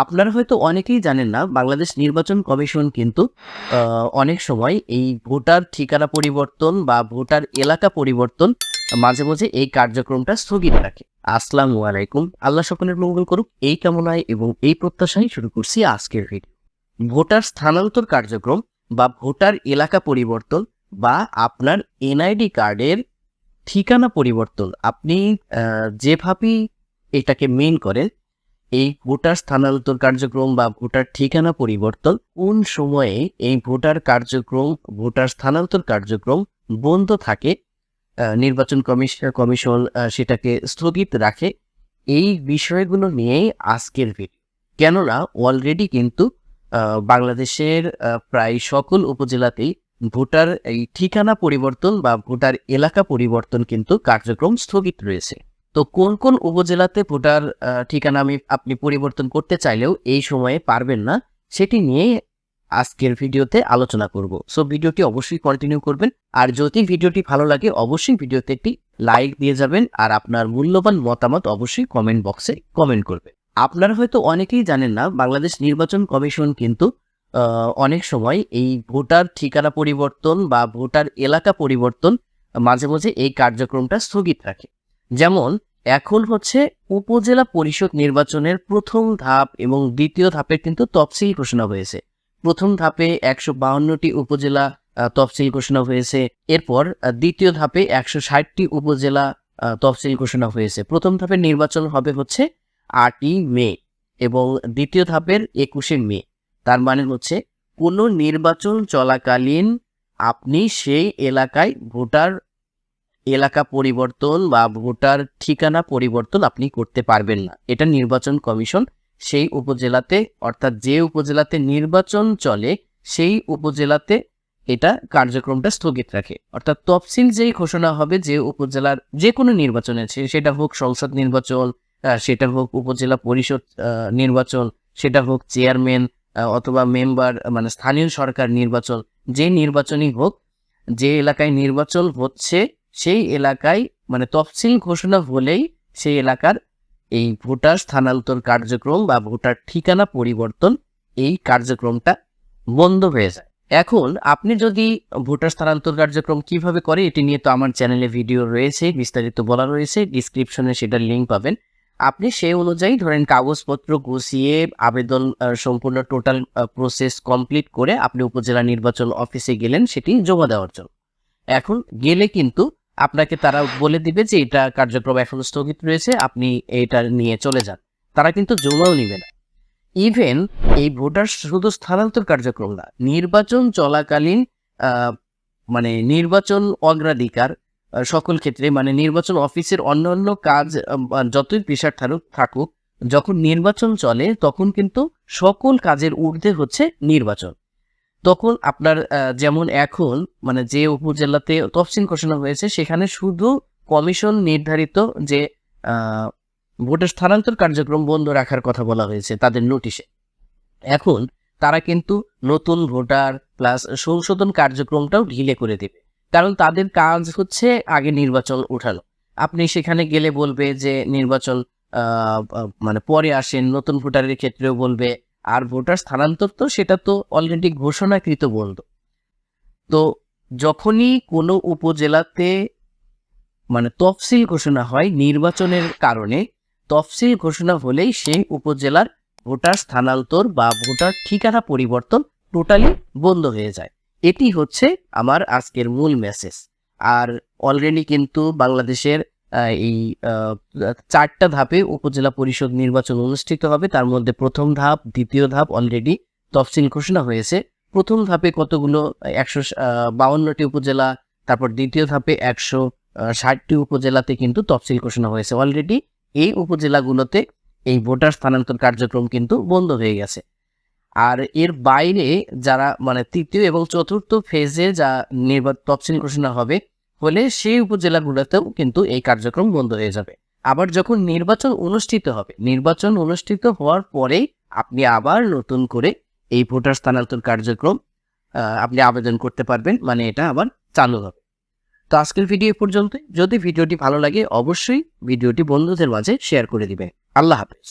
আপনারা হয়তো অনেকেই জানেন না, বাংলাদেশ নির্বাচন কমিশন কিন্তু অনেক সময় এই ভোটার ঠিকানা পরিবর্তন বা ভোটার এলাকা পরিবর্তন মাঝে মাঝে এই কার্যক্রমটা স্থগিত রাখে। আসসালামু আলাইকুম। আল্লাহ সকলের মঙ্গল করুক। এই কামনায় এবং এই প্রত্যাশায় শুরু করছি আজকের ভিডিও ভোটার স্থানান্তর কার্যক্রম বা ভোটার এলাকা পরিবর্তন বা আপনার এনআইডি কার্ডের ঠিকানা পরিবর্তন, আপনি যেভাবেই এটাকে মেন করেন এই ভোটার স্থানান্তর কার্যক্রম বা ভোটার ঠিকানা পরিবর্তন কোন সময়ে এই ভোটার কার্যক্রম, ভোটার স্থানান্তর কার্যক্রম বন্ধ থাকে নির্বাচন কমিশন কমিশন সেটাকে স্থগিত রাখে, এই বিষয়গুলো নিয়েই আজকের ভিডিও কেননা অলরেডি কিন্তু বাংলাদেশের প্রায় সকল উপজেলাতেই ভোটার এই ঠিকানা পরিবর্তন বা ভোটার এলাকা পরিবর্তন কিন্তু কার্যক্রম স্থগিত রয়েছে। তো কোন কোন উপজেলাতে ভোটার ঠিকানা আমি, আপনি পরিবর্তন করতে চাইলেও এই সময়ে পারবেন না, সেটি নিয়ে আজকের ভিডিওতে আলোচনা করব। সো ভিডিওটি অবশ্যই কন্টিনিউ করবেন। আর যদি ভিডিওটি ভালো লাগে, অবশ্যই ভিডিওতে একটি লাইক দিয়ে যাবেন আর আপনার মূল্যবান মতামত অবশ্যই কমেন্ট বক্সে কমেন্ট করবেন। আপনারা হয়তো অনেকেই জানেন না, বাংলাদেশ নির্বাচন কমিশন কিন্তু অনেক সময় এই ভোটার ঠিকানা পরিবর্তন বা ভোটার এলাকা পরিবর্তন মাঝে মাঝে এই কার্যক্রমটা স্থগিত রাখে। যেমন, এখন হচ্ছে উপজেলা পরিষদ নির্বাচনের প্রথম ধাপ এবং দ্বিতীয় ধাপের কিন্তু তফসিল ঘোষণা হয়েছে। প্রথম ধাপে একশো বাউন্নটি উপজেলা তফসিল ঘোষণা হয়েছে। এরপর দ্বিতীয় ধাপে একশো ষাটটি উপজেলা তফসিল ঘোষণা হয়েছে। প্রথম ধাপের নির্বাচন হবে হচ্ছে আটই মে এবং দ্বিতীয় ধাপের একুশে মে। তার মানে হচ্ছে, কোনো নির্বাচন চলাকালীন আপনি সেই এলাকায় ভোটার এলাকা পরিবর্তন বা ভোটার ঠিকানা পরিবর্তন আপনি করতে পারবেন না। এটা নির্বাচন কমিশন সেই উপজেলাতে, অর্থাৎ যে উপজেলাতে নির্বাচন চলে, সেই উপজেলাতে এটা কার্যক্রমটা স্থগিত রাখে। অর্থাৎ তফসিল যেই ঘোষণা হবে, যে উপজেলার যে কোনো নির্বাচন সেটা হোক সংসদ নির্বাচন সেটা হোক উপজেলা পরিষদ নির্বাচন, সেটা হোক চেয়ারম্যান অথবা মেম্বার মানে স্থানীয় সরকার নির্বাচন, যে নির্বাচনই হোক, যে এলাকায় নির্বাচন হচ্ছে সেই এলাকায় মানে তফসিল ঘোষণা হলেই সেই এলাকার এই ভোটার স্থানান্তর কার্যক্রম বা ভোটার ঠিকানা পরিবর্তন এই কার্যক্রমটা বন্ধ হয়ে যায়। এখন আপনি যদি ভোটার স্থানান্তর কার্যক্রম কীভাবে করে এটি নিয়ে তো আমার চ্যানেলে ভিডিও রয়েছে, বিস্তারিত বলা রয়েছে ডিসক্রিপশনে সেটার লিঙ্ক পাবেন। আপনি সেই অনুযায়ী ধরেন কাগজপত্র গুছিয়ে আবেদন সম্পূর্ণ টোটাল প্রসেস কমপ্লিট করে আপনি উপজেলা নির্বাচন অফিসে গেলেন, সেটি জমা দেওয়ার জন্য। এখন গেলে কিন্তু আপনাকে তারা বলে দিবে যে এটা কার্যক্রম এখন স্থগিত রয়েছে, আপনি এটা নিয়ে চলে যান। তারা কিন্তু জমাও নিবে না। ইভেন এই ভোটার শুধু স্থানান্তর কার্যক্রম না, নির্বাচন চলাকালীন মানে নির্বাচন অগ্রাধিকার সকল ক্ষেত্রে মানে নির্বাচন অফিসের অন্যান্য কাজ যতই পেশার থাকুক থাকুক, যখন নির্বাচন চলে, তখন কিন্তু সকল কাজের ঊর্ধ্বে হচ্ছে নির্বাচন। তখন আপনার যেমন এখন মানে যে উপজেলাতে তফসিল ঘোষণা হয়েছে, সেখানে শুধু কমিশন নির্ধারিত যে ভোটের স্থানান্তর কার্যক্রম বন্ধ রাখার কথা বলা হয়েছে তাদের নোটিশে। এখন তারা কিন্তু নতুন ভোটার প্লাস সংশোধন কার্যক্রমটাও ঢিলে করে দেবে। কারণ তাদের কাজ হচ্ছে আগে নির্বাচন উঠানো আপনি সেখানে গেলে বলবে যে, নির্বাচন মানে পরে আসেন, নতুন ভোটারের ক্ষেত্রেও বলবে আর ভোটার স্থানান্তর তো সেটা তো অলরেডি ঘোষণাকৃত বন্ধ। তো যখনই কোনো উপজেলাতে মানে তফসিল ঘোষণা হয় নির্বাচনের কারণে, তফসিল ঘোষণা হলেই সেই উপজেলার ভোটার স্থানান্তর বা ভোটার ঠিকানা পরিবর্তন টোটালি বন্ধ হয়ে যায়। এটি হচ্ছে আমার আজকের মূল মেসেজ আর অলরেডি কিন্তু বাংলাদেশের এই চারটা ধাপে উপজেলা পরিষদ নির্বাচন অনুষ্ঠিত হবে। তার মধ্যে প্রথম ধাপ, দ্বিতীয় ধাপ অলরেডি তফসিল ঘোষণা হয়েছে। প্রথম ধাপে কতগুলো, একশো বাউন্নটি উপজেলা, তারপর দ্বিতীয় ধাপে একশো ষাটটি উপজেলাতে কিন্তু তফসিল ঘোষণা হয়েছে অলরেডি এই উপজেলাগুলোতে এই ভোটার স্থানান্তর কার্যক্রম কিন্তু বন্ধ হয়ে গেছে। আর এর বাইরে যারা মানে তৃতীয় এবং চতুর্থ ফেজে যা নির্বাচন তফসিল ঘোষণা হবে হলে সেই উপজেলাগুলোতেও কিন্তু এই কার্যক্রম বন্ধ হয়ে যাবে। আবার যখন নির্বাচন অনুষ্ঠিত হবে, নির্বাচন অনুষ্ঠিত হওয়ার পরেই আপনি আবার নতুন করে এই ভোটার স্থানান্তর কার্যক্রম আপনি আবেদন করতে পারবেন মানে এটা আবার চালু হবে। তো আজকের ভিডিও পর্যন্ত যদি ভিডিওটি ভালো লাগে, অবশ্যই ভিডিওটি বন্ধুদের মাঝে শেয়ার করে দিবেন। আল্লাহ হাফেজ।